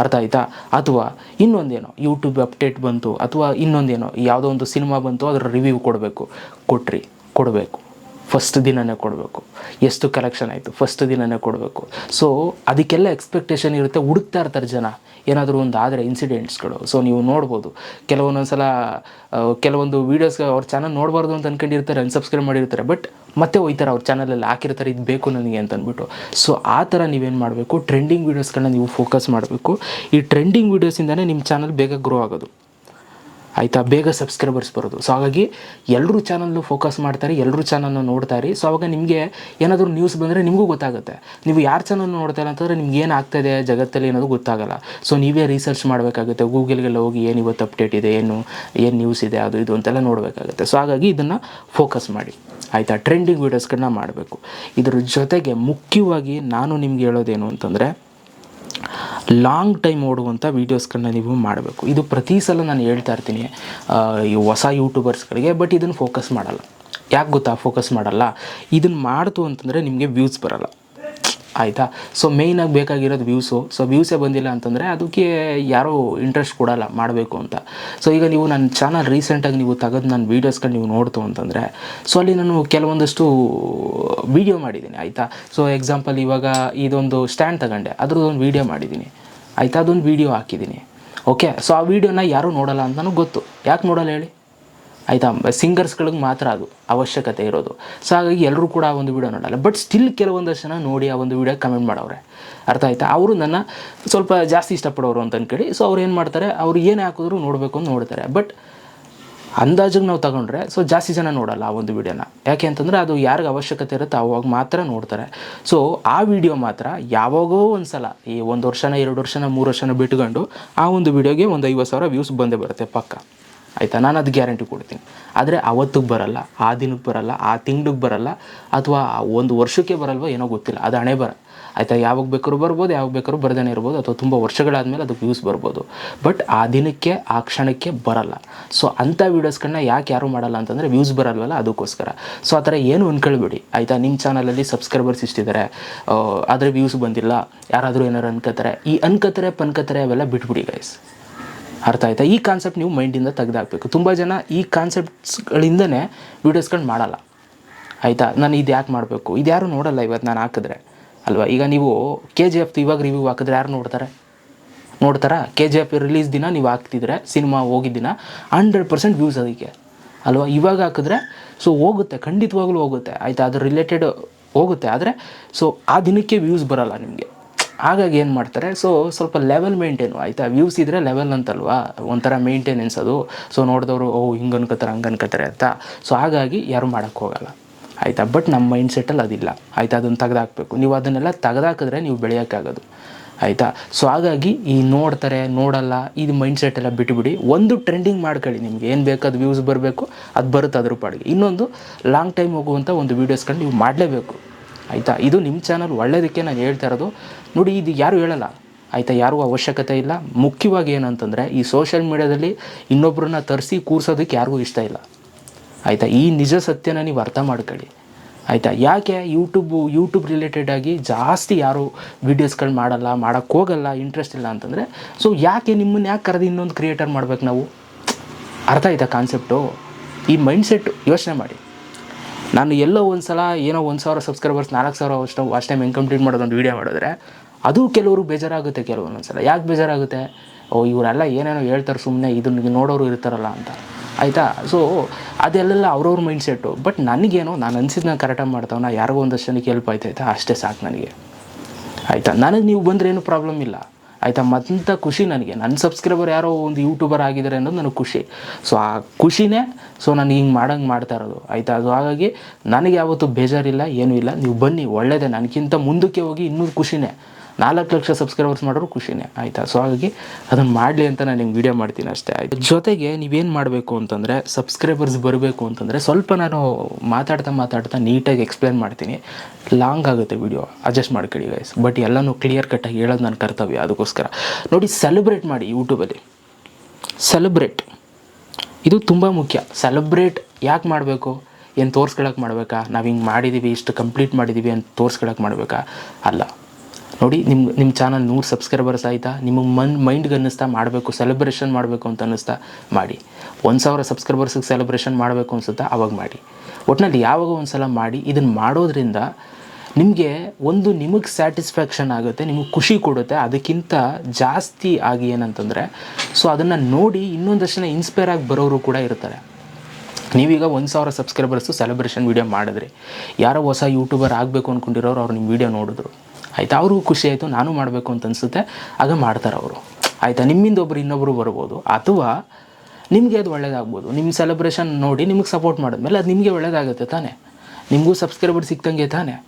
ಅರ್ಥ ಆಯ್ತಾ? ಅಥವಾ ಇನ್ನೊಂದೇನೋ ಯೂಟ್ಯೂಬ್ ಅಪ್ಡೇಟ್ ಬಂತು, ಅಥವಾ ಇನ್ನೊಂದೇನೋ, ಯಾವುದೋ ಒಂದು ಸಿನಿಮಾ ಬಂತು, ಅದರ ರಿವ್ಯೂ ಕೊಡಬೇಕು. ಕೊಟ್ರಿ, ಕೊಡಬೇಕು. ಫಸ್ಟ್ ದಿನನೇ ಕೊಡಬೇಕು. ಎಷ್ಟು ಕಲೆಕ್ಷನ್ ಆಯಿತು ಫಸ್ಟ್ ದಿನನೇ ಕೊಡಬೇಕು. ಸೊ ಅದಕ್ಕೆಲ್ಲ ಎಕ್ಸ್ಪೆಕ್ಟೇಷನ್ ಇರುತ್ತೆ, ಹುಡುಕ್ತಾ ಇರ್ತಾರೆ ಜನ. ಏನಾದರೂ ಒಂದು ಆದರೆ ಇನ್ಸಿಡೆಂಟ್ಸ್ಗಳು ಸೊ ನೀವು ನೋಡ್ಬೋದು. ಕೆಲವೊಂದೊಂದು ಸಲ ಕೆಲವೊಂದು ವೀಡಿಯೋಸ್ ಅವ್ರ ಚಾನಲ್ ನೋಡಬಾರ್ದು ಅಂತ ಅನ್ಕೊಂಡಿರ್ತಾರೆ ಅನ್ಸಬ್ಸ್ಕ್ರೈಬ್ ಮಾಡಿರ್ತಾರೆ. ಬಟ್ ಮತ್ತೆ ಹೋಯ್ತಾರೆ, ಅವ್ರ ಚಾನಲಲ್ಲಿ ಹಾಕಿರ್ತಾರೆ, ಇದು ಬೇಕು ನನಗೆ ಅಂತ ಅಂದ್ಬಿಟ್ಟು ಸೊ ಆ ಥರ ನೀವೇನು ಮಾಡಬೇಕು? ಟ್ರೆಂಡಿಂಗ್ ವೀಡಿಯೋಸ್ಗಳನ್ನ ನೀವು ಫೋಕಸ್ ಮಾಡಬೇಕು. ಈ ಟ್ರೆಂಡಿಂಗ್ ವೀಡಿಯೋಸಿಂದನೇ ನಿಮ್ಮ ಚಾನಲ್ ಬೇಗ ಗ್ರೋ ಆಗೋದು. ಆಯಿತಾ? ಬೇಗ ಸಬ್ಸ್ಕ್ರೈಬರ್ಸ್ ಬರೋದು. ಸೊ ಹಾಗಾಗಿ ಎಲ್ಲರೂ ಚಾನಲ್ನು ಫೋಕಸ್ ಮಾಡ್ತಾರೆ ಎಲ್ಲರೂ ಚಾನಲ್ನ ನೋಡ್ತಾರೆ. ಸೊ ಅವಾಗ ನಿಮಗೆ ಏನಾದರೂ ನ್ಯೂಸ್ ಬಂದರೆ ನಿಮಗೂ ಗೊತ್ತಾಗುತ್ತೆ. ನೀವು ಯಾರು ಚಾನಲ್ ನೋಡ್ತಾ ಇಲ್ಲ ಅಂತಂದರೆ ನಿಮ್ಗೆ ಏನು ಆಗ್ತಾಯಿದೆ ಜಗತ್ತಲ್ಲಿ ಅನ್ನೋದು ಗೊತ್ತಾಗಲ್ಲ. ಸೊ ನೀವೇ ರಿಸರ್ಚ್ ಮಾಡಬೇಕಾಗುತ್ತೆ. ಗೂಗಲ್ಗೆಲ್ಲ ಹೋಗಿ ಏನು ಇವತ್ತು ಅಪ್ಡೇಟ್ ಇದೆ, ಏನು ಏನು ನ್ಯೂಸ್ ಇದೆ, ಅದು ಇದು ಅಂತೆಲ್ಲ ನೋಡಬೇಕಾಗುತ್ತೆ. ಸೊ ಹಾಗಾಗಿ ಇದನ್ನು ಫೋಕಸ್ ಮಾಡಿ. ಆಯಿತಾ? ಟ್ರೆಂಡಿಂಗ್ ವೀಡಿಯೋಸ್ಗಳನ್ನ ಮಾಡಬೇಕು. ಇದ್ರ ಜೊತೆಗೆ ಮುಖ್ಯವಾಗಿ ನಾನು ನಿಮ್ಗೆ ಹೇಳೋದೇನು ಅಂತಂದರೆ ಲಾಂಗ್ ಟೈಮ್ ಓಡುವಂಥ ವೀಡಿಯೋಸ್ಗಳನ್ನ ನೀವು ಮಾಡಬೇಕು. ಇದು ಪ್ರತಿ ಸಲ ನಾನು ಹೇಳ್ತಾ ಇರ್ತೀನಿ ಈ ಹೊಸ ಯೂಟ್ಯೂಬರ್ಸ್ಗಳಿಗೆ ಬಟ್ ಇದನ್ನು ಫೋಕಸ್ ಮಾಡಲ್ಲ. ಯಾಕೆ ಗೊತ್ತಾ? ಫೋಕಸ್ ಮಾಡಲ್ಲ. ಇದನ್ನು ಮಾಡ್ತು ಅಂತಂದರೆ ನಿಮಗೆ ವ್ಯೂಸ್ ಬರಲ್ಲ. ಆಯಿತಾ? ಸೊ ಮೇಯ್ನಾಗಿ ಬೇಕಾಗಿರೋದು ವ್ಯೂಸು ಸೊ ವ್ಯೂಸೇ ಬಂದಿಲ್ಲ ಅಂತಂದರೆ ಅದಕ್ಕೆ ಯಾರೂ ಇಂಟ್ರೆಸ್ಟ್ ಕೊಡಲ್ಲ, ಮಾಡಬೇಕು ಅಂತ. ಸೊ ಈಗ ನೀವು ನನ್ನ ಚಾನಲ್ ರೀಸೆಂಟಾಗಿ ನೀವು ತೆಗೆದು ನನ್ನ ವೀಡಿಯೋಸ್ಗಳು ನೀವು ನೋಡ್ತು ಅಂತಂದರೆ ಸೊ ಅಲ್ಲಿ ನಾನು ಕೆಲವೊಂದಷ್ಟು ವೀಡಿಯೋ ಮಾಡಿದ್ದೀನಿ, ಆಯಿತಾ? ಸೊ ಎಕ್ಸಾಂಪಲ್ ಇವಾಗ ಇದೊಂದು ಸ್ಟ್ಯಾಂಡ್ ತಗೊಂಡೆ ಅದ್ರದ್ದೊಂದು ವೀಡಿಯೋ ಮಾಡಿದ್ದೀನಿ. ಆಯಿತಾ? ಅದೊಂದು ವೀಡಿಯೋ ಹಾಕಿದ್ದೀನಿ. ಓಕೆ ಸೊ ಆ ವೀಡಿಯೋನ ಯಾರೂ ನೋಡಲ್ಲ ಅಂತಲೂ ಗೊತ್ತು. ಯಾಕೆ ನೋಡೋಲ್ಲ ಹೇಳಿ? ಆಯಿತಾ? ಸಿಂಗರ್ಸ್ಗಳಿಗೆ ಮಾತ್ರ ಅದು ಅವಶ್ಯಕತೆ ಇರೋದು. ಸೊ ಹಾಗಾಗಿ ಎಲ್ಲರೂ ಕೂಡ ಆ ಒಂದು ವೀಡಿಯೋ ನೋಡಲ್ಲ. ಬಟ್ ಸ್ಟಿಲ್ ಕೆಲವೊಂದಷ್ಟು ಜನ ನೋಡಿ ಆ ಒಂದು ವೀಡಿಯೋ ಕಮೆಂಟ್ ಮಾಡವ್ರೆ. ಅರ್ಥ ಆಯ್ತಾ? ಅವರು ನನ್ನ ಸ್ವಲ್ಪ ಜಾಸ್ತಿ ಇಷ್ಟಪಡೋರು ಅಂತ ಅಂದ್ಕೊಳ್ಳಿ ಸೊ ಅವ್ರು ಏನು ಮಾಡ್ತಾರೆ? ಅವ್ರು ಏನೇ ಹಾಕಿದ್ರು ನೋಡಬೇಕು ಅಂತ ನೋಡ್ತಾರೆ. ಬಟ್ ಅಂದಾಜಿಗೆ ನಾವು ತಗೊಂಡ್ರೆ ಸೊ ಜಾಸ್ತಿ ಜನ ನೋಡಲ್ಲ ಆ ಒಂದು ವೀಡಿಯೋನ. ಯಾಕೆ ಅಂತಂದರೆ ಅದು ಯಾರಿಗೆ ಅವಶ್ಯಕತೆ ಇರುತ್ತೆ ಅವಾಗ ಮಾತ್ರ ನೋಡ್ತಾರೆ. ಸೊ ಆ ವಿಡಿಯೋ ಮಾತ್ರ ಯಾವಾಗೋ ಒಂದು ಸಲ ಈ ಒಂದು ವರ್ಷನ, ಎರಡು ವರ್ಷನ, ಮೂರು ವರ್ಷನ ಬಿಟ್ಕೊಂಡು ಆ ಒಂದು ವಿಡಿಯೋಗೆ ಒಂದು ಐವತ್ತು ಸಾವಿರ ವ್ಯೂಸ್ ಬಂದೇ ಬರುತ್ತೆ ಪಕ್ಕ. ಆಯಿತಾ? ನಾನು ಅದು ಗ್ಯಾರಂಟಿ ಕೊಡ್ತೀನಿ. ಆದರೆ ಅವತ್ತಿಗೆ ಬರಲ್ಲ, ಆ ದಿನಕ್ಕೆ ಬರಲ್ಲ, ಆ ತಿಂಗ್ಳಿಗೆ ಬರಲ್ಲ, ಅಥವಾ ಒಂದು ವರ್ಷಕ್ಕೆ ಬರಲ್ವೋ ಏನೋ ಗೊತ್ತಿಲ್ಲ. ಅದು ಹಣೆ ಬರ. ಆಯಿತಾ? ಯಾವಾಗ ಬೇಕಾದ್ರೂ ಬರ್ಬೋದು, ಯಾವಾಗ ಬೇಕಾದ್ರೂ ಬರ್ದೇ ಇರ್ಬೋದು, ಅಥವಾ ತುಂಬ ವರ್ಷಗಳಾದಮೇಲೆ ಅದಕ್ಕೆ ವ್ಯೂಸ್ ಬರ್ಬೋದು. ಬಟ್ ಆ ದಿನಕ್ಕೆ, ಆ ಕ್ಷಣಕ್ಕೆ ಬರಲ್ಲ. ಸೊ ಅಂಥ ವೀಡಿಯೋಸ್ಗಳನ್ನ ಯಾಕೆ ಯಾರು ಮಾಡಲ್ಲ ಅಂತಂದರೆ ವ್ಯೂಸ್ ಬರಲ್ವಲ್ಲ ಅದಕ್ಕೋಸ್ಕರ. ಸೊ ಆ ಥರ ಏನು ಅನ್ಕೊಳ್ಬೇಡಿ. ಆಯಿತಾ? ನಿಮ್ಮ ಚಾನಲಲ್ಲಿ ಸಬ್ಸ್ಕ್ರೈಬರ್ಸ್ ಇಷ್ಟಿದ್ದಾರೆ ಆದರೆ ವ್ಯೂಸ್ ಬಂದಿಲ್ಲ, ಯಾರಾದರೂ ಏನಾರು ಅನ್ಕೋತಾರೆ ಈ ಅನ್ಕೋತಾರೆ, ಪನ್ಕೋತಾರೆ ಅವೆಲ್ಲ ಬಿಟ್ಬಿಡಿ ಗೈಸ್ ಅರ್ಥ ಆಯ್ತಾ? ಈ ಕಾನ್ಸೆಪ್ಟ್ ನೀವು ಮೈಂಡಿಂದ ತೆಗೆದಾಕಬೇಕು. ತುಂಬ ಜನ ಈ ಕಾನ್ಸೆಪ್ಟ್ಸ್ಗಳಿಂದನೇ ವೀಡಿಯೋಸ್ಗಳು ಮಾಡಲ್ಲ. ಆಯಿತಾ? ನಾನು ಇದು ಯಾಕೆ ಮಾಡಬೇಕು? ಇದು ಯಾರು ನೋಡಲ್ಲ ಇವತ್ತು ನಾನು ಹಾಕಿದ್ರೆ? ಅಲ್ವಾ? ಈಗ ನೀವು ಕೆ ಜಿ ಎಫ್ ಇವಾಗ ರಿವ್ಯೂ ಹಾಕಿದ್ರೆ ಯಾರು ನೋಡ್ತಾರೆ? ನೋಡ್ತಾರಾ? ಕೆ ಜಿ ಎಫ್ ರಿಲೀಸ್ ದಿನ ನೀವು ಹಾಕ್ತಿದ್ರೆ ಸಿನಿಮಾ ಹೋಗಿದ್ದ ದಿನ ಹಂಡ್ರೆಡ್ ಪರ್ಸೆಂಟ್ ವ್ಯೂಸ್ ಅದಕ್ಕೆ. ಅಲ್ವಾ? ಇವಾಗ ಹಾಕಿದ್ರೆ ಸೊ ಹೋಗುತ್ತೆ, ಖಂಡಿತವಾಗ್ಲೂ ಹೋಗುತ್ತೆ. ಆಯಿತಾ? ಅದ್ರ ರಿಲೇಟೆಡ್ ಹೋಗುತ್ತೆ. ಆದರೆ ಸೊ ಆ ದಿನಕ್ಕೆ ವ್ಯೂಸ್ ಬರಲ್ಲ ನಿಮಗೆ. ಹಾಗಾಗಿ ಏನು ಮಾಡ್ತಾರೆ ಸೊ ಸ್ವಲ್ಪ ಲೆವೆಲ್ ಮೇಂಟೈನು ಆಯಿತಾ? ವ್ಯೂಸ್ ಇದ್ದರೆ ಲೆವೆಲ್ ಅಂತಲ್ವಾ? ಒಂಥರ ಮೇಂಟೆನೆನ್ಸ್ ಅದು. ಸೊ ನೋಡಿದವರು, ಓ, ಹಿಂಗೆ ಅನ್ಕೋತಾರೆ, ಹಂಗೆ ಅನ್ಕೋತಾರೆ ಅಂತ. ಸೊ ಹಾಗಾಗಿ ಯಾರು ಮಾಡೋಕ್ಕೆ ಹೋಗಲ್ಲ. ಆಯಿತಾ? ಬಟ್ ನಮ್ಮ ಮೈಂಡ್ ಸೆಟ್ಟಲ್ಲಿ ಅದಿಲ್ಲ. ಆಯಿತಾ? ಅದನ್ನು ತೆಗೆದಾಕಬೇಕು. ನೀವು ಅದನ್ನೆಲ್ಲ ತೆಗೆದಾಕಿದ್ರೆ ನೀವು ಬೆಳೆಯೋಕ್ಕಾಗೋದು. ಆಯಿತಾ? ಸೊ ಹಾಗಾಗಿ ಈ ನೋಡ್ತಾರೆ, ನೋಡಲ್ಲ ಇದು ಮೈಂಡ್ ಸೆಟ್ ಎಲ್ಲ ಬಿಟ್ಟುಬಿಡಿ ಒಂದು ಟ್ರೆಂಡಿಂಗ್ ಮಾಡ್ಕೊಳ್ಳಿ ನಿಮಗೆ. ಏನು ಬೇಕಾದ ವ್ಯೂಸ್ ಬರಬೇಕು, ಅದು ಬರುತ್ತೆ ಅದ್ರ ಪಾಡಿಗೆ. ಇನ್ನೊಂದು ಲಾಂಗ್ ಟೈಮ್ ಹೋಗುವಂಥ ಒಂದು ವೀಡಿಯೋಸ್ಗಳು ನೀವು ಮಾಡಲೇಬೇಕು. ಆಯಿತಾ? ಇದು ನಿಮ್ಮ ಚಾನಲ್ ಒಳ್ಳೆಯದಕ್ಕೆ ನಾನು ಹೇಳ್ತಾ ಇರೋದು. ನೋಡಿ, ಇದು ಯಾರು ಹೇಳಲ್ಲ. ಆಯಿತಾ? ಯಾರೂ ಅವಶ್ಯಕತೆ ಇಲ್ಲ. ಮುಖ್ಯವಾಗಿ ಏನಂತಂದರೆ, ಈ ಸೋಷಿಯಲ್ ಮೀಡ್ಯಾದಲ್ಲಿ ಇನ್ನೊಬ್ಬರನ್ನ ತರಿಸಿ ಕೂರ್ಸೋದಕ್ಕೆ ಯಾರಿಗೂ ಇಷ್ಟ ಇಲ್ಲ. ಆಯಿತಾ? ಈ ನಿಜ ಸತ್ಯನ ನೀವು ಅರ್ಥ ಮಾಡ್ಕೊಳ್ಳಿ. ಆಯಿತಾ? ಯಾಕೆ ಯೂಟ್ಯೂಬು ಯೂಟ್ಯೂಬ್ ರಿಲೇಟೆಡ್ ಆಗಿ ಜಾಸ್ತಿ ಯಾರು ವೀಡಿಯೋಸ್ಗಳು ಮಾಡಲ್ಲ ಮಾಡೋಕ್ಕೆ ಹೋಗಲ್ಲ ಇಂಟ್ರೆಸ್ಟ್ ಇಲ್ಲ ಅಂತಂದರೆ ಸೊ ಯಾಕೆ ನಿಮ್ಮನ್ನ ಯಾಕೆ ಕರೆದು ಇನ್ನೊಂದು ಕ್ರಿಯೇಟರ್ ಮಾಡ್ಬೇಕು ನಾವು? ಅರ್ಥ ಆಯ್ತಾ ಕಾನ್ಸೆಪ್ಟು ಈ ಮೈಂಡ್ಸೆಟ್ ಯೋಚನೆ ಮಾಡಿ. ನಾನು ಎಲ್ಲೋ ಒಂದು ಸಲ ಏನೋ ಒಂದು ಸಾವಿರ ಸಬ್ಸ್ಕ್ರೈಬರ್ಸ್ ನಾಲ್ಕು ಸಾವಿರ ಅಷ್ಟು ವಾಚ್ ಟೈಮ್ ಹೆಂಗೆ ಕಂಪ್ಲೀಟ್ ಮಾಡೋದು ಒಂದು ವೀಡಿಯೋ ಮಾಡಿದ್ರೆ, ಅದು ಕೆಲವರು ಬೇಜಾರಾಗುತ್ತೆ ಕೆಲವೊಂದೊಂದು ಸಲ ಯಾಕೆ ಬೇಜಾರಾಗುತ್ತೆ? ಓ, ಇವರೆಲ್ಲ ಏನೇನೋ ಹೇಳ್ತಾರೆ ಸುಮ್ಮನೆ ಇದನ್ನ ನೋಡೋರು ಇರ್ತಾರಲ್ಲ ಅಂತ. ಆಯಿತಾ? ಸೊ ಅದೆಲ್ಲ ಅವ್ರವ್ರ ಮೈಂಡ್ಸೆಟ್ಟು ಬಟ್ ನನಗೇನೋ, ನಾನು ಅನ್ಸಿದ್ನ ಕರೆಕ್ಟಾಗಿ ಮಾಡ್ತಾವ ನಾ ಯಾರಿಗೋ ಒಂದಷ್ಟು ಜನಕ್ಕೆ ಹೆಲ್ಪ್ ಆಯ್ತಾಯ್ತಾ ಅಷ್ಟೇ ಸಾಕು ನನಗೆ. ಆಯಿತಾ? ನನಗೆ ನೀವು ಬಂದರೆ ಏನು ಪ್ರಾಬ್ಲಮ್ ಇಲ್ಲ. ಆಯಿತಾ? ಮತ್ತಂಥ ಖುಷಿ ನನಗೆ. ನನ್ನ ಸಬ್ಸ್ಕ್ರೈಬರ್ ಯಾರೋ ಒಂದು ಯೂಟ್ಯೂಬರ್ ಆಗಿದ್ದಾರೆ ಅನ್ನೋದು ನನಗೆ ಖುಷಿ. ಸೊ ಆ ಖುಷಿನೇ ಸೊ ನಾನು ಹಿಂಗೆ ಮಾಡಂಗೆ ಮಾಡ್ತಾ ಇರೋದು. ಆಯಿತಾ? ಅದು ಹಾಗಾಗಿ ನನಗೆ ಯಾವತ್ತೂ ಬೇಜಾರಿಲ್ಲ, ಏನೂ ಇಲ್ಲ. ನೀವು ಬನ್ನಿ ಒಳ್ಳೆಯದೇ ನನಗಿಂತ ಮುಂದಕ್ಕೆ ಹೋಗಿ ಇನ್ನೂ ಖುಷಿನೇ. ನಾಲ್ಕು ಲಕ್ಷ ಸಬ್ಸ್ಕ್ರೈಬರ್ಸ್ ಮಾಡೋರು ಖುಷಿನೇ, ಆಯಿತಾ? ಸೊ ಹಾಗಾಗಿ ಅದನ್ನು ಮಾಡಲಿ ಅಂತ ನಾನು ನಿಮ್ಗೆ ವಿಡಿಯೋ ಮಾಡ್ತೀನಿ ಅಷ್ಟೇ, ಆಯಿತು? ಜೊತೆಗೆ ನೀವೇನು ಮಾಡಬೇಕು ಅಂತಂದರೆ ಸಬ್ಸ್ಕ್ರೈಬರ್ಸ್ ಬರಬೇಕು ಅಂತಂದರೆ ಸ್ವಲ್ಪ ನಾನು ಮಾತಾಡ್ತಾ ಮಾತಾಡ್ತಾ ನೀಟಾಗಿ ಎಕ್ಸ್ಪ್ಲೇನ್ ಮಾಡ್ತೀನಿ. ಲಾಂಗ್ ಆಗುತ್ತೆ ವಿಡಿಯೋ ಅಡ್ಜಸ್ಟ್ ಮಾಡ್ಕೊಳ್ಳಿ ಗೈಸ್ ಬಟ್ ಎಲ್ಲನೂ ಕ್ಲಿಯರ್ ಕಟ್ಟಾಗಿ ಹೇಳೋದು ನನ್ನ ಕರ್ತವ್ಯ, ಅದಕ್ಕೋಸ್ಕರ. ನೋಡಿ ಸೆಲೆಬ್ರೇಟ್ ಮಾಡಿ ಯೂಟ್ಯೂಬಲ್ಲಿ ಸೆಲೆಬ್ರೇಟ್ ಇದು ತುಂಬ ಮುಖ್ಯ. ಸೆಲೆಬ್ರೇಟ್ ಯಾಕೆ ಮಾಡಬೇಕು? ಏನು ತೋರ್ಸ್ಕೊಳಕ್ಕೆ ಮಾಡಬೇಕಾ? ನಾವು ಹಿಂಗೆ ಮಾಡಿದ್ದೀವಿ ಇಷ್ಟು ಕಂಪ್ಲೀಟ್ ಮಾಡಿದ್ದೀವಿ ಅಂತ ತೋರ್ಸ್ಕೊಳಕ್ಕೆ ಮಾಡಬೇಕಾ? ಅಲ್ಲ. ನೋಡಿ ನಿಮ್ಮ ನಿಮ್ಮ ಚಾನಲ್ ನೂರು ಸಬ್ಸ್ಕ್ರೈಬರ್ಸ್ ಆಯಿತಾ? ನಿಮ್ಮ ಮನ್ ಮೈಂಡ್ಗೆ ಅನ್ನಿಸ್ತಾ, ಮಾಡಬೇಕು ಸೆಲೆಬ್ರೇಷನ್ ಮಾಡಬೇಕು ಅಂತ ಅನ್ನಿಸ್ತಾ, ಮಾಡಿ. ಒಂದು ಸಾವಿರ ಸಬ್ಸ್ಕ್ರೈಬರ್ಸಿಗೆ ಸೆಲೆಬ್ರೇಷನ್ ಮಾಡಬೇಕು ಅನ್ಸುತ್ತಾ, ಅವಾಗ ಮಾಡಿ. ಒಟ್ಟಿನಲ್ಲಿ ಯಾವಾಗ ಒಂದು ಸಲ ಮಾಡಿ ಇದನ್ನು ಮಾಡೋದ್ರಿಂದ ನಿಮಗೆ ಒಂದು ನಿಮಗೆ ಸ್ಯಾಟಿಸ್ಫ್ಯಾಕ್ಷನ್ ಆಗುತ್ತೆ, ನಿಮಗೆ ಖುಷಿ ಕೊಡುತ್ತೆ, ಅದಕ್ಕಿಂತ ಜಾಸ್ತಿ ಆಗಿ ಏನಂತಂದರೆ, ಸೊ ಅದನ್ನು ನೋಡಿ ಇನ್ನೊಂದಷ್ಟು ಜನ ಇನ್ಸ್ಪೈರ್ ಆಗಿ ಬರೋರು ಕೂಡ ಇರ್ತಾರೆ. ನೀವೀಗ ಒಂದು ಸಾವಿರ ಸಬ್ಸ್ಕ್ರೈಬರ್ಸು ಸೆಲೆಬ್ರೇಷನ್ ವೀಡಿಯೋ ಮಾಡಿದ್ರಿ. ಯಾರೋ ಹೊಸ ಯೂಟ್ಯೂಬರ್ ಆಗಬೇಕು ಅಂದ್ಕೊಂಡಿರೋರು ಅವ್ರು ನಿಮ್ಮ ವೀಡಿಯೋ ನೋಡಿದ್ರು. ಆಯಿತಾ? ಅವ್ರಿಗೂ ಖುಷಿ ಆಯಿತು, ನಾನು ಮಾಡಬೇಕು ಅಂತ ಅನಿಸುತ್ತೆ. ಆಗ ಮಾಡ್ತಾರೆ ಅವರು. ಆಯಿತಾ? ನಿಮ್ಮಿಂದ ಒಬ್ರು ಇನ್ನೊಬ್ಬರು ಬರ್ಬೋದು. ಅಥವಾ ನಿಮಗೆ ಅದು ಒಳ್ಳೇದಾಗ್ಬೋದು. ನಿಮ್ಮ ಸೆಲೆಬ್ರೇಷನ್ ನೋಡಿ ನಿಮಗೆ ಸಪೋರ್ಟ್ ಮಾಡಿದ್ಮೇಲೆ ಅದು ನಿಮಗೆ ಒಳ್ಳೇದಾಗುತ್ತೆ ತಾನೇ. ನಿಮಗೂ ಸಬ್ಸ್ಕ್ರೈಬರ್ ಸಿಕ್ತಂಗೆ ತಾನೇ.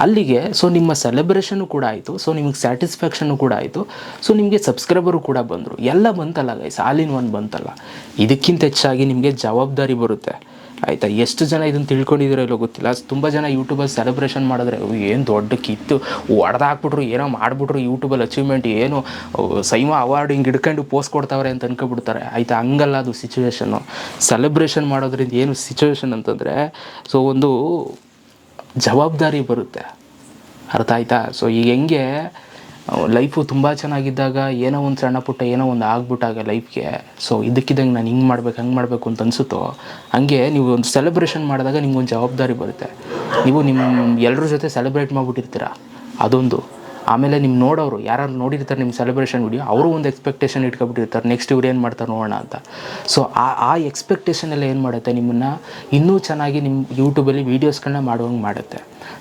ಅಲ್ಲಿಗೆ ಸೊ ನಿಮ್ಮ ಸೆಲೆಬ್ರೇಷನ್ನು ಕೂಡ ಆಯಿತು. ಸೊ ನಿಮಗೆ ಸ್ಯಾಟಿಸ್ಫ್ಯಾಕ್ಷನು ಕೂಡ ಆಯಿತು. ಸೊ ನಿಮಗೆ ಸಬ್ಸ್ಕ್ರೈಬರು ಕೂಡ ಬಂದರು. ಎಲ್ಲ ಬಂತಲ್ಲ ಗೈಸ್ ಆಲ್ ಇನ್ ಒನ್ ಬಂತಲ್ಲ. ಇದಕ್ಕಿಂತ ಹೆಚ್ಚಾಗಿ ನಿಮಗೆ ಜವಾಬ್ದಾರಿ ಬರುತ್ತೆ. ಆಯಿತಾ? ಎಷ್ಟು ಜನ ಇದನ್ನು ತಿಳ್ಕೊಂಡಿದ್ದೀರೋ ಇಲ್ಲೋ ಗೊತ್ತಿಲ್ಲ. ತುಂಬ ಜನ ಯೂಟ್ಯೂಬಲ್ಲಿ ಸೆಲೆಬ್ರೇಷನ್ ಮಾಡಿದ್ರೆ ಏನು ದೊಡ್ಡ ಕಿತ್ತು. ಹೊಡೆದಾಕ್ಬಿಟ್ರು ಏನೋ ಮಾಡಿಬಿಟ್ರು ಯೂಟ್ಯೂಬಲ್ಲಿ ಅಚೀವ್ಮೆಂಟ್ ಏನು ಸೈಮಾ ಅವಾರ್ಡ್ ಹಿಂಗೆ ಹಿಡ್ಕೊಂಡು ಪೋಸ್ಟ್ ಕೊಡ್ತಾವ್ರೆ ಅಂತ ಅನ್ಕೊಬಿಡ್ತಾರೆ ಆಯಿತಾ? ಹಂಗಲ್ಲ ಅದು ಸಿಚುವೇಶನ್ನು ಸೆಲೆಬ್ರೇಷನ್ ಮಾಡೋದ್ರಿಂದ ಏನು ಸಿಚುವೇಶನ್ ಅಂತಂದರೆ, ಸೊ, ಒಂದು ಜವಾಬ್ದಾರಿ ಬರುತ್ತೆ. ಅರ್ಥ ಆಯ್ತಾ? ಸೊ, ಈಗ ಹೆಂಗೆ ಲೈಫು ತುಂಬ ಚೆನ್ನಾಗಿದ್ದಾಗ ಏನೋ ಒಂದು ಸಣ್ಣ ಪುಟ್ಟ ಏನೋ ಒಂದು ಆಗ್ಬಿಟ್ಟಾಗ ಲೈಫ್ಗೆ. ಸೊ ಇದಕ್ಕಿದ್ದಂಗೆ ನಾನು ಹಿಂಗೆ ಮಾಡ್ಬೇಕು, ಹಂಗೆ ಮಾಡಬೇಕು ಅಂತ ಅನಿಸುತ್ತೋ, ಹಂಗೆ ನೀವು ಒಂದು ಸೆಲೆಬ್ರೇಷನ್ ಮಾಡಿದಾಗ ನಿಮ್ಗೊಂದು ಜವಾಬ್ದಾರಿ ಬರುತ್ತೆ. ನೀವು ನಿಮ್ಮ ಎಲ್ಲರ ಜೊತೆ ಸೆಲೆಬ್ರೇಟ್ ಮಾಡಿಬಿಟ್ಟಿರ್ತೀರ? ಅದೊಂದು. ಆಮೇಲೆ ನಿಮ್ಮ ನೋಡೋರು ಯಾರು ನೋಡಿರ್ತಾರೆ ನಿಮ್ಮ ಸೆಲೆಬ್ರೇಷನ್ ವಿಡಿಯೋ ಅವರು ಒಂದು ಎಕ್ಸ್ಪೆಕ್ಟೇಷನ್ ಇಟ್ಕೊಬಿಟ್ಟಿರ್ತಾರೆ ನೆಕ್ಸ್ಟ್ ಇವ್ರು ಏನು ಮಾಡ್ತಾರೆ ನೋಡೋಣ ಅಂತ. ಸೊ ಆ ಆ ಎಕ್ಸ್ಪೆಕ್ಟೇಷನ್ ಎಲ್ಲ ಏನು ಮಾಡುತ್ತೆ ನಿಮ್ಮನ್ನು? ಇನ್ನೂ ಚೆನ್ನಾಗಿ ನಿಮ್ಮ ಯೂಟ್ಯೂಬಲ್ಲಿ ವೀಡಿಯೋಸ್ಗಳನ್ನ ಮಾಡುವಂಗೆ ಮಾಡುತ್ತೆ.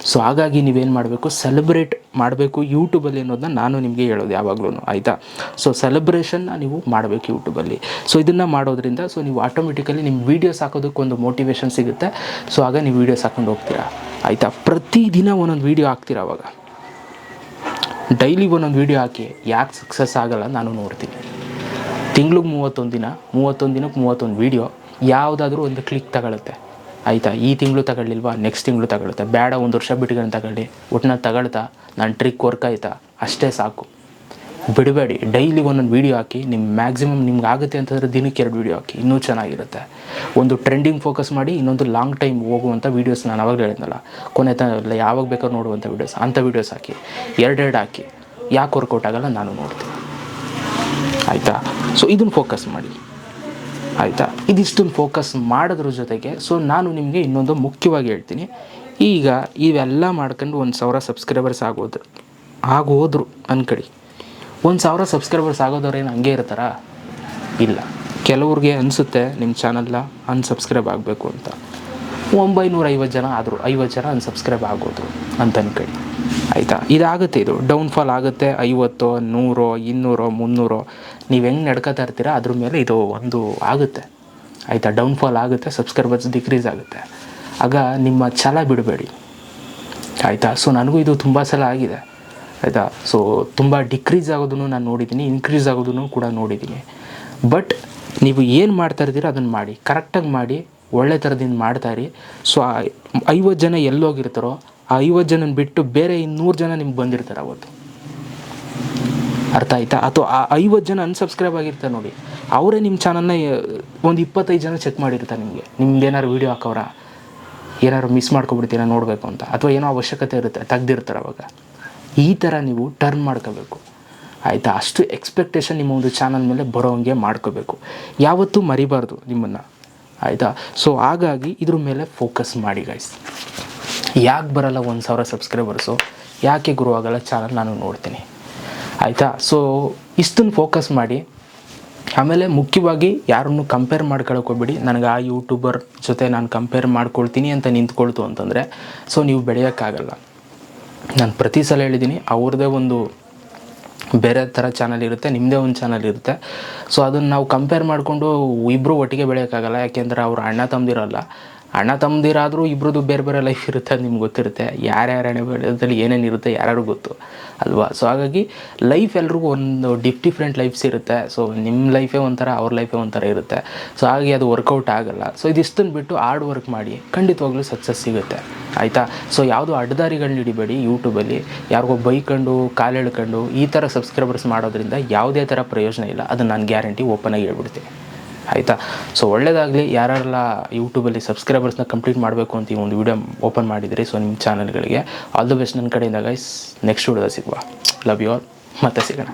ಸೊ ಹಾಗಾಗಿ ನೀವೇನು ಮಾಡಬೇಕು? ಸೆಲೆಬ್ರೇಟ್ ಮಾಡಬೇಕು ಯೂಟ್ಯೂಬಲ್ಲಿ ಅನ್ನೋದನ್ನ ನಾನು ನಿಮಗೆ ಹೇಳೋದು ಯಾವಾಗಲೂ ಆಯಿತಾ? ಸೊ ಸೆಲೆಬ್ರೇಷನ್ನ ನೀವು ಮಾಡಬೇಕು ಯೂಟ್ಯೂಬಲ್ಲಿ ಸೊ ಇದನ್ನು ಮಾಡೋದ್ರಿಂದ ಸೊ ನೀವು ಆಟೋಮೆಟಿಕಲಿ ನಿಮ್ಮ ವೀಡಿಯೋಸ್ ಹಾಕೋದಕ್ಕೆ ಒಂದು ಮೋಟಿವೇಶನ್ ಸಿಗುತ್ತೆ. ಸೊ ಆಗ ನೀವು ವೀಡಿಯೋಸ್ ಹಾಕೊಂಡು ಹೋಗ್ತೀರಾ, ಆಯಿತಾ? ಪ್ರತಿದಿನ ಒಂದೊಂದು ವೀಡಿಯೋ ಹಾಕ್ತೀರಾ ಅವಾಗ. ಡೈಲಿ ಒಂದೊಂದು ವೀಡಿಯೋ ಹಾಕಿ ಯಾಕೆ ಸಕ್ಸಸ್ ಆಗಲ್ಲ ನಾನು ನೋಡ್ತೀನಿ. ತಿಂಗ್ಳಿಗೆ ಮೂವತ್ತೊಂದು ದಿನ, ಮೂವತ್ತೊಂದು ದಿನಕ್ಕೆ ಮೂವತ್ತೊಂದು ವೀಡಿಯೋ ಯಾವುದಾದ್ರೂ ಒಂದು ಕ್ಲಿಕ್ ತಗೊಳುತ್ತೆ. ಆಯಿತಾ? ಈ ತಿಂಗಳು ತಗೊಳ್ಳಿಲ್ವಾ? ನೆಕ್ಸ್ಟ್ ತಿಂಗಳು ತಗೊಳುತ್ತೆ ಬೇಡ, ಒಂದು ವರ್ಷ ಬಿಟ್ಕೊಂಡು ತಗೊಳ್ಳಿ. ಒಟ್ಟಿನ ತಗೊಳ್ತಾ? ನನ್ನ ಟ್ರಿಕ್ ವರ್ಕ್ ಆಯ್ತಾ? ಅಷ್ಟೇ ಸಾಕು. ಬಿಡಬೇಡಿ. ಡೈಲಿ ಒಂದೊಂದು ವೀಡಿಯೋ ಹಾಕಿ ನಿಮ್ಮ ಮ್ಯಾಕ್ಸಿಮಮ್ ನಿಮ್ಗೆ ಆಗುತ್ತೆ ಅಂತಂದರೆ ದಿನಕ್ಕೆ ಎರಡು ವೀಡಿಯೋ ಹಾಕಿ, ಇನ್ನೂ ಚೆನ್ನಾಗಿರುತ್ತೆ. ಒಂದು ಟ್ರೆಂಡಿಂಗ್ ಫೋಕಸ್ ಮಾಡಿ, ಇನ್ನೊಂದು ಲಾಂಗ್ ಟೈಮ್ ಹೋಗುವಂಥ ವೀಡಿಯೋಸ್ ನಾನು ಅವಾಗ ಹೇಳಿದ್ನಲ್ಲ. ಕೊನೆ ತನಕ ಯಾವಾಗ ಬೇಕಾದ್ರೂ ನೋಡುವಂಥ ವೀಡಿಯೋಸ್ ಅಂಥ ವೀಡಿಯೋಸ್ ಹಾಕಿ, ಎರಡೆರಡು ಹಾಕಿ, ಯಾಕೆ ವರ್ಕೌಟ್ ಆಗಲ್ಲ ನಾನು ನೋಡ್ತೀನಿ. ಆಯಿತಾ? ಸೊ ಇದನ್ನು ಫೋಕಸ್ ಮಾಡಿ. ಆಯಿತಾ? ಇದಿಷ್ಟನ್ನು ಫೋಕಸ್ ಮಾಡೋದ್ರ ಜೊತೆಗೆ ಸೊ ನಾನು ನಿಮಗೆ ಇನ್ನೊಂದು ಮುಖ್ಯವಾಗಿ ಹೇಳ್ತೀನಿ. ಈಗ ಇವೆಲ್ಲ ಮಾಡ್ಕೊಂಡು ಒಂದು ಸಾವಿರ ಸಬ್ಸ್ಕ್ರೈಬರ್ಸ್ ಆಗೋದು ಆಗೋದ್ರು ಅನ್ಕಡಿ ಒಂದು ಸಾವಿರ ಸಬ್ಸ್ಕ್ರೈಬರ್ಸ್ ಆಗೋದವ್ರು ಏನು ಹಂಗೆ ಇರ್ತಾರಾ? ಇಲ್ಲ. ಕೆಲವ್ರಿಗೆ ಅನಿಸುತ್ತೆ ನಿಮ್ಮ ಚಾನಲ್ನ ಅನ್ಸಬ್ಸ್ಕ್ರೈಬ್ ಆಗಬೇಕು ಅಂತ. ಒಂಬೈನೂರ ಐವತ್ತು ಜನ ಆದರೂ ಐವತ್ತು ಜನ ಅನ್ಸಬ್ಸ್ಕ್ರೈಬ್ ಆಗೋದು ಅಂತ ಅನ್ಕೊಳ್ಳಿ. ಆಯಿತಾ? ಇದಾಗುತ್ತೆ ಇದು. ಡೌನ್ಫಾಲ್ ಆಗುತ್ತೆ. ಐವತ್ತು, ನೂರು, ಇನ್ನೂರು, ಮುನ್ನೂರು. ನೀವು ಹೆಂಗೆ ನಡ್ಕೋತಾ ಇರ್ತೀರ, ಅದ್ರ ಮೇಲೆ ಇದು ಒಂದು ಆಗುತ್ತೆ. ಆಯಿತಾ? ಡೌನ್ಫಾಲ್ ಆಗುತ್ತೆ ಸಬ್ಸ್ಕ್ರೈಬರ್ಸ್ ಡಿಕ್ರೀಸ್ ಆಗುತ್ತೆ. ಆಗ ನಿಮ್ಮ ಛಲ ಬಿಡಬೇಡಿ. ಆಯಿತಾ? ಸೊ ನನಗೂ ಇದು ತುಂಬ ಸಲ ಆಗಿದೆ. ಆಯಿತಾ? ಸೊ ತುಂಬ ಡಿಕ್ರೀಸ್ ಆಗೋದನ್ನು ನಾನು ನೋಡಿದ್ದೀನಿ ಇನ್ಕ್ರೀಸ್ ಆಗೋದನ್ನು ಕೂಡ ನೋಡಿದ್ದೀನಿ. ಬಟ್ ನೀವು ಏನು ಮಾಡ್ತಾ ಇರ್ತೀರ ಅದನ್ನು ಮಾಡಿ ಕರೆಕ್ಟಾಗಿ ಮಾಡಿ, ಒಳ್ಳೆ ಥರದಿಂದ ಮಾಡ್ತಾ ಇರಿ. ಸೊ ಐವತ್ತು ಜನ ಎಲ್ಲೋಗಿರ್ತಾರೋ, ಆ ಐವತ್ತು ಜನನ ಬಿಟ್ಟು ಬೇರೆ ಇನ್ನೂರು ಜನ ನಿಮ್ಗೆ ಬಂದಿರ್ತಾರೆ ಅವತ್ತು. ಅರ್ಥ ಆಯ್ತಾ? ಅಥವಾ ಆ ಐವತ್ತು ಜನ ಅನ್ಸಬ್ಸ್ಕ್ರೈಬ್ ಆಗಿರ್ತಾರೆ ನೋಡಿ, ಅವರೇ ನಿಮ್ಮ ಚಾನಲ್ನ ಒಂದು ಇಪ್ಪತ್ತೈದು ಜನ ಚೆಕ್ ಮಾಡಿರ್ತಾರೆ ನಿಮಗೆ. ನಿಮ್ದು ಏನಾರು ವೀಡಿಯೋ ಹಾಕೋರ ಏನಾದ್ರು ಮಿಸ್ ಮಾಡ್ಕೊಬಿಡ್ತೀರಾ ನೋಡಬೇಕು ಅಂತ, ಅಥವಾ ಏನೋ ಅವಶ್ಯಕತೆ ಇರುತ್ತೆ, ತೆಗ್ದಿರ್ತಾರೆ ಅವಾಗ. ಈ ಥರ ನೀವು ಟರ್ನ್ ಮಾಡ್ಕೋಬೇಕು. ಆಯಿತಾ? ಅಷ್ಟು ಎಕ್ಸ್ಪೆಕ್ಟೇಷನ್ ನಿಮ್ಮ ಒಂದು ಚಾನಲ್ ಮೇಲೆ ಬರೋಂಗೆ ಮಾಡ್ಕೋಬೇಕು. ಯಾವತ್ತೂ ಮರಿಬಾರ್ದು ನಿಮ್ಮನ್ನು. ಆಯಿತಾ? ಸೊ ಹಾಗಾಗಿ ಇದ್ರ ಮೇಲೆ ಫೋಕಸ್ ಮಾಡಿ ಗೈಸ್ ಯಾಕೆ ಬರಲ್ಲ ಒಂದು ಸಾವಿರ ಸಬ್ಸ್ಕ್ರೈಬರ್ಸು ಯಾಕೆ ಗುರು ಆಗಲ್ಲ ಚಾನಲ್ ನಾನು ನೋಡ್ತೀನಿ. ಆಯಿತಾ? ಸೊ ಇಷ್ಟನ್ನು ಫೋಕಸ್ ಮಾಡಿ. ಆಮೇಲೆ ಮುಖ್ಯವಾಗಿ ಯಾರನ್ನು ಕಂಪೇರ್ ಮಾಡ್ಕೊಳಕ್ಕೆ ನನಗೆ ಆ ಯೂಟ್ಯೂಬರ್ ಜೊತೆ ನಾನು ಕಂಪೇರ್ ಮಾಡ್ಕೊಳ್ತೀನಿ ಅಂತ ನಿಂತ್ಕೊಳ್ತು ಅಂತಂದರೆ ಸೊ ನೀವು ಬೆಳೆಯೋಕ್ಕಾಗಲ್ಲ. ನಾನು ಪ್ರತಿ ಸಲ ಹೇಳಿದ್ದೀನಿ, ಅವ್ರದ್ದೇ ಒಂದು ಬೇರೆ ಥರ ಚಾನಲ್ ಇರುತ್ತೆ ನಿಮ್ಮದೇ ಒಂದು ಚಾನಲ್ ಇರುತ್ತೆ. ಸೊ ಅದನ್ನು ನಾವು ಕಂಪೇರ್ ಮಾಡಿಕೊಂಡು ಇಬ್ಬರು ಒಟ್ಟಿಗೆ ಬೆಳೆಯೋಕ್ಕಾಗಲ್ಲ, ಯಾಕೆಂದರೆ ಅವರು ಅಣ್ಣ ತಮ್ಮದಿರಲ್ಲ ಅಣ್ಣ ತಮ್ಮದಿರಾದರೂ ಇಬ್ಬರದ್ದು ಬೇರೆ ಬೇರೆ ಲೈಫ್ ಇರುತ್ತೆ ಅದು ನಿಮ್ಗೆ ಗೊತ್ತಿರುತ್ತೆ. ಯಾರ್ಯಾರ ಬೆಳೆದಲ್ಲಿ ಏನೇನು ಇರುತ್ತೆ ಯಾರ್ಯಾರು ಗೊತ್ತು. ಅಲ್ವಾ? ಸೊ ಹಾಗಾಗಿ ಲೈಫ್ ಎಲ್ರಿಗೂ ಒಂದು ಡಿಫ್ ಡಿಫ್ರೆಂಟ್ ಲೈಫ್ಸ್ ಇರುತ್ತೆ. ಸೊ ನಿಮ್ಮ ಲೈಫೇ ಒಂಥರ, ಅವ್ರ ಲೈಫೇ ಒಂಥರ ಇರುತ್ತೆ. ಸೊ ಹಾಗಾಗಿ ಅದು ವರ್ಕೌಟ್ ಆಗಲ್ಲ. ಸೊ ಇದಿಷ್ಟನ್ನು ಬಿಟ್ಟು ಹಾರ್ಡ್ ವರ್ಕ್ ಮಾಡಿ ಖಂಡಿತವಾಗ್ಲೂ ಸಕ್ಸಸ್ ಸಿಗುತ್ತೆ. ಆಯಿತಾ? ಸೊ ಯಾವುದು ಅಡ್ಡದಾರಿಗಳನ್ನ ಹಿಡಿಬೇಡಿ ಯೂಟ್ಯೂಬಲ್ಲಿ ಯಾರಿಗೋ ಬೈಕೊಂಡು, ಕಾಲು ಎಳ್ಕೊಂಡು ಈ ಥರ ಸಬ್ಸ್ಕ್ರೈಬರ್ಸ್ ಮಾಡೋದ್ರಿಂದ ಯಾವುದೇ ಥರ ಪ್ರಯೋಜನ ಇಲ್ಲ. ಅದನ್ನು ನಾನು ಗ್ಯಾರಂಟಿ ಓಪನಾಗಿ ಹೇಳ್ಬಿಡ್ತೀನಿ. ಆಯಿತಾ? ಸೊ ಒಳ್ಳೇದಾಗಲಿ. ಯಾರೆಲ್ಲ ಯೂಟ್ಯೂಬಲ್ಲಿ ಸಬ್ಸ್ಕ್ರೈಬರ್ಸ್ನ ಕಂಪ್ಲೀಟ್ ಮಾಡಬೇಕು ಅಂತ ಈ ಒಂದು ವಿಡಿಯೋ ಓಪನ್ ಮಾಡಿದಿರಿ ಸೊ ನಿಮ್ಮ ಚಾನಲ್ಗಳಿಗೆ ಆಲ್ ದ ಬೆಸ್ಟ್ ನನ್ನ ಕಡೆಯಿಂದ ಗೈಸ್ ನೆಕ್ಸ್ಟ್ ವಿಡಿಯೋದ ಸಿಗುವ. ಲವ್ ಯು ಆಲ್ ಮತ್ತೆ ಸಿಗೋಣ.